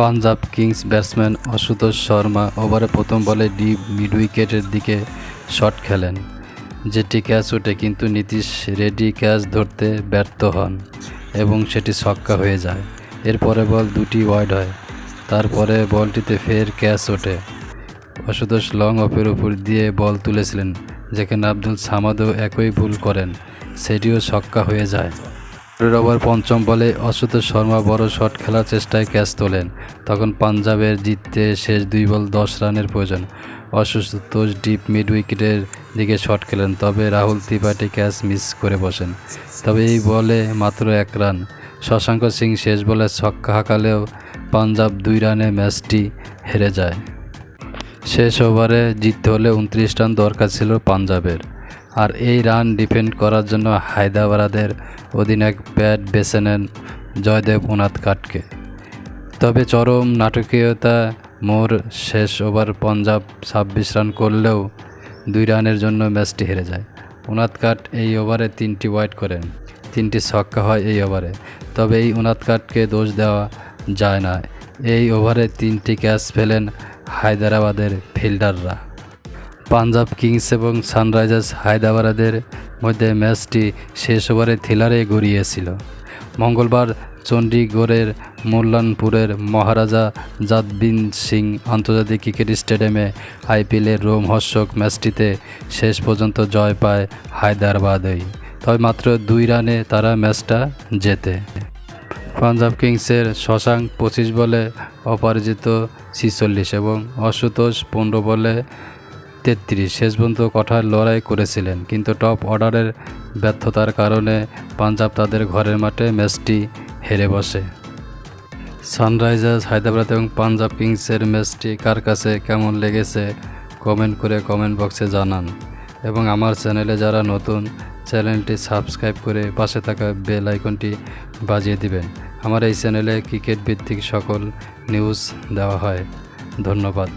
Punjab Kings batsman Ashutosh Sharma ওভারে প্রথম বলে ডিপ মিড উইকেটের দিকে শট খেলেন। যেটি ক্যাচ ওঠে কিন্তু নীতিশ রেডি ক্যাচ ধরতে ব্যর্থ হন এবং সেটি ছক্কা হয়ে যায়। এরপরে বল দুটি ওয়াইড হয়। তারপরে বলটিতে ফের ক্যাচ ওঠে। আশুতোষ লং অফের উপর দিয়ে বল তুলেছিলেন, যেখানে আব্দুল সামাদও একই ভুল করেন, সেটিও ছক্কা হয়ে যায়। পরের ওভার পঞ্চম বলে অশুতোষ শর্মা বড় শট খেলার চেষ্টায় ক্যাচ তোলেন। তখন পাঞ্জাবের জিততে শেষ দুই বল দশ রানের প্রয়োজন। অসুতোষ ডিপ মিড উইকেটের দিকে শট খেলেন, তবে রাহুল ত্রিপাঠী ক্যাচ মিস করে বসেন। তবে এই বলে মাত্র এক রান। শশাঙ্ক সিং শেষ বলে ছক্কা হাঁকালেও পাঞ্জাব দুই রানে ম্যাচটি হেরে যায়। শেষ ওভারে জিততে হলে উনত্রিশ রান দরকার ছিল পাঞ্জাবের। আর এই রান ডিফেন্ড করার জন্য হায়দ্রাবাদের অধিনায়ক ব্যাট বেছে নেন জয়দেব উনাদ কাটকে। তবে চরম নাটকীয়তা মোর শেষ ওভার পাঞ্জাব ছাব্বিশ রান করলেও দুই রানের জন্য ম্যাচটি হেরে যায়। উনাদ কাট এই ওভারে তিনটি ওয়াইড করেন, তিনটি ছক্কা হয় এই ওভারে। তবে এই উনাদ কাটকে দোষ দেওয়া যায় না। এই ওভারে তিনটি ক্যাচ ফেলেন হায়দ্রাবাদের ফিল্ডাররা। পাঞ্জাব কিংস এবং সানরাইজার্স হায়দ্রাবাদের মধ্যে ম্যাচটি শেষ ওভারে থ্রিলারে গড়িয়েছিল। মঙ্গলবার চণ্ডীগড়ের মুল্লানপুরের মহারাজা জাদবিন সিং আন্তর্জাতিক ক্রিকেট স্টেডিয়ামে আইপিএলের রোমহর্ষক ম্যাচটিতে শেষ পর্যন্ত জয় পায় হায়দ্রাবাদই। তবে মাত্র দুই রানে তারা ম্যাচটা জেতে। পাঞ্জাব কিংসের শশাঙ্ক পঁচিশ বলে অপরাজিত ছিচল্লিশ এবং অশুতোষ পনেরো বলে তেত্রিশ। শেষ পর্যন্ত কঠার লড়াই করেছিলেন, কিন্তু টপ অর্ডারের ব্যর্থতার কারণে পাঞ্জাব তাদের ঘরের মাঠে ম্যাচটি হেরে বসে। সানরাইজার্স, হায়দ্রাবাদ এবং পাঞ্জাব কিংসের ম্যাচটি কার কাছে কেমন লেগেছে কমেন্ট করে কমেন্ট বক্সে জানান। এবং আমার চ্যানেলে যারা নতুন, চ্যানেলটি সাবস্ক্রাইব করে পাশে থাকা বেল আইকনটি বাজিয়ে দিবেন। আমার এই চ্যানেলে ক্রিকেট ভিত্তিক সকল নিউজ দেওয়া হয়। ধন্যবাদ।